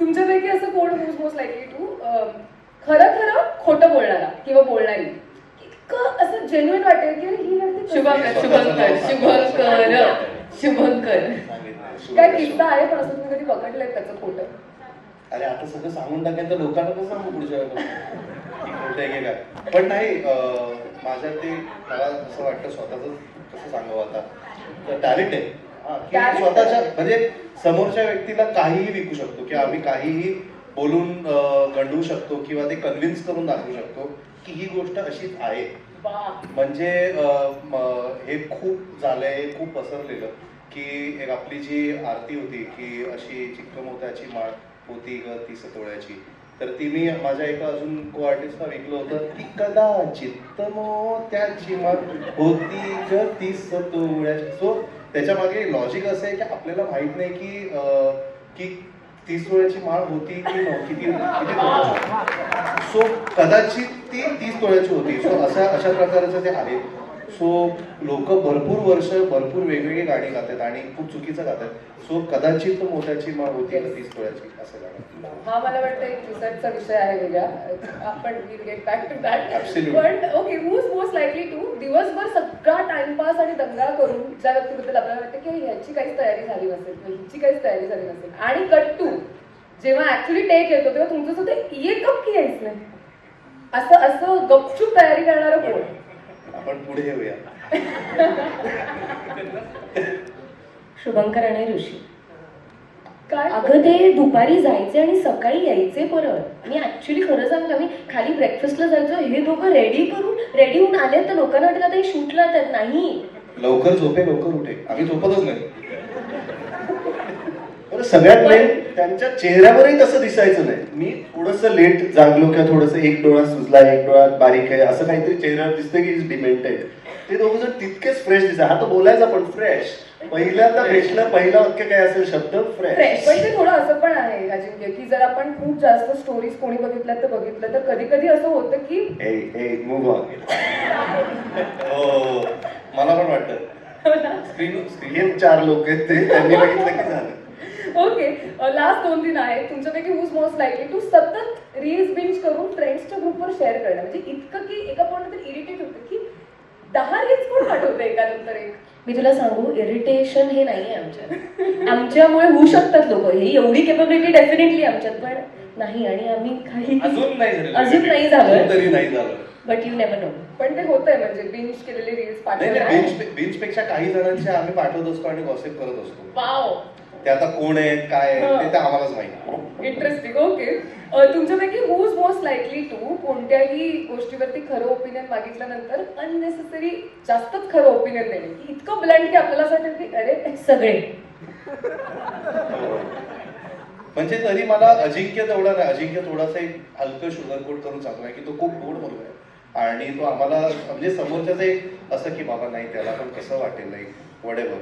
तुमच्यापैकी असं कोण मोस्ट मोस्ट लाईकली टू खरं खरं खोटं बोलणारा किंवा बोलणारी? इतकं असं जेन्युइन वाटेल की अरे ही व्यक्ती शुभंकर शुभंकर शुभंकर शुभंकर. काय किस्सा आहे पण असं तुम्ही कधी पकडलंय त्याचं खोटं? अरे आता सगळं सांगून टाकेल तर लोकांना कसं सांगू पुढच्या वेळेला. पण नाही अं, माझ्यात ते मला असं वाटतं स्वतःच कसं सांगावं आता. टॅलेंट आहे. की स्वतःच्या. म्हणजे समोरच्या व्यक्तीला काहीही विकू शकतो की आम्ही काहीही बोलून गंडवू शकतो किंवा ते कन्व्हिन्स करून दाखवू शकतो की ही गोष्ट अशीच आहे. म्हणजे हे खूप झालंय हे खूप पसरलेलं की एक आपली जी आरती होती की अशी चिक्कमोत्याची माळ होती ग ती सतोळ्याची तर ती मी माझ्या एका अजून को आर्टिस्टला विकलं होतं. की कदाचित मोत्याची माळ होती ग ती सतोळ्याची सो त्याच्यामागे लॉजिक असं आहे की आपल्याला माहीत नाही की की तीस तोळ्याची माळ होती की नव्हती ती किती सो कदाचित ती तीस तोळ्याची होती. सो अशा अशा प्रकारचं ते आहे. सो लोक भरपूर वर्ष भरपूर वेगवेगळी गाणी गातात आणि खूप चुकीचं गातात. सो कदाचित मोत्याची माळ होती तीस तोळ्याची असं गाणं. हा मला वाटतं एक रिसर्चचा विषय आहे वेगळा आपण will get back to that. पण okay who's most likely to दिवसभर सगळा टाइमपास आणि दंगा करून ज्या व्यक्तीबद्दल आपल्याला वाटतं की ह्याची काहीच तयारी झाली नसेल हिची काहीच तयारी झाली नसेल. आणि कट टू जेव्हा ऍक्च्युली टेक येतो तेव्हा तुमचं सुद्धा ये कप की यायच नाही. असं असं गपचूप तयारी करणारं कोण? आपण पुढे येऊया. शुभंकर आणि ऋषी. काय? अगं ते दुपारी जायचे आणि सकाळी यायचे परत. मी ऍक्च्युली खरं सांगतो आम्ही खाली ब्रेकफास्टला जायचो. हे दोघं रेडी करून रेडी होऊन आले तर लोकांना वाटलं आता शूटला येतात नाही. लवकर झोपे लवकर उठे. आम्ही झोपतच नाही. बरं, सगळ्यात मेन त्यांच्या चेहऱ्यावरही तसं दिसायचं नाही. मी थोडस लेट जागलो किंवा थोडस एक डोळा सुजला एक डोळा बारीक आहे असं काहीतरी चेहऱ्यावर दिसतं की डिमेंटेड ते दोघं जण तितकेच फ्रेश दिसतात. हा तो बोलायचा पण फ्रेश पहिल्यांदा भेटलं पहिला वाक्य काय असेल? शब्द फ्रेश पण ते थोडं असं पण आहे अजिंक्य की जर आपण खूप जास्त स्टोरीज कोणी बघितल्या तर बघितलं तर कधी कधी असं होतं की ए ए मूव ऑन हो मला पण वाटतं. स्क्रीन हे चार लोक आहेत ते त्यांनी बघितलं की लास्ट दोन तीन आहे तुमच्यापैकी हुज मोस्ट लाईकली टू सतत रील्स बिंच करून फ्रेंड्सच्या ग्रुपवर शेअर करणं. म्हणजे इतकं की एका पॉईंट इरिटेट होतं की दहा रील्स कोण पाठवतं एका नंतर एक? मी तुला सांगू इरिटेशन हे नाहीये आमच्यात. आमच्यामुळे होऊ शकतात लोक. ही एवढी केपॅबिलिटी डेफिनेटली आमच्यात पण नाही. आणि आम्ही काही अजून नाही झालं अजून नाही झालं. अजून तरी नाही झालं. बट यू नेवर नो पण ते होतंय म्हणजे बिंच केलेले रील्स नाही पाठवणं. बेंच बेंच पेक्षा काही जणांचे आम्ही पाठवत असतो आणि गॉसिप करत असतो. वाव ते आता कोण आहेत काय आहेत ते तर आम्हालाच माहिती इंटरेस्टिंग ओके तुमच्यापैकी हुज मोस्ट लाईकली टू कोणत्याही गोष्टीवरती खरं ओपिनियन मागितल्यानंतर अननेसेसरी जास्तच खरं ओपिनियन देणे? की इतकं ब्लंट की आपल्याला असं वाटेल की अरे सगळे. म्हणजे तरी मला अजिंक्य तेवढा नाही अजिंक्य थोडासा एक हलकं शुगर कोट करून सांगतोय की तो खूप गोड मुलगा आहे. आणि तो आम्हाला म्हणजे समोरच्याच एक असं की बाबा नाही त्याला पण कसं वाटेल नाही वडेवर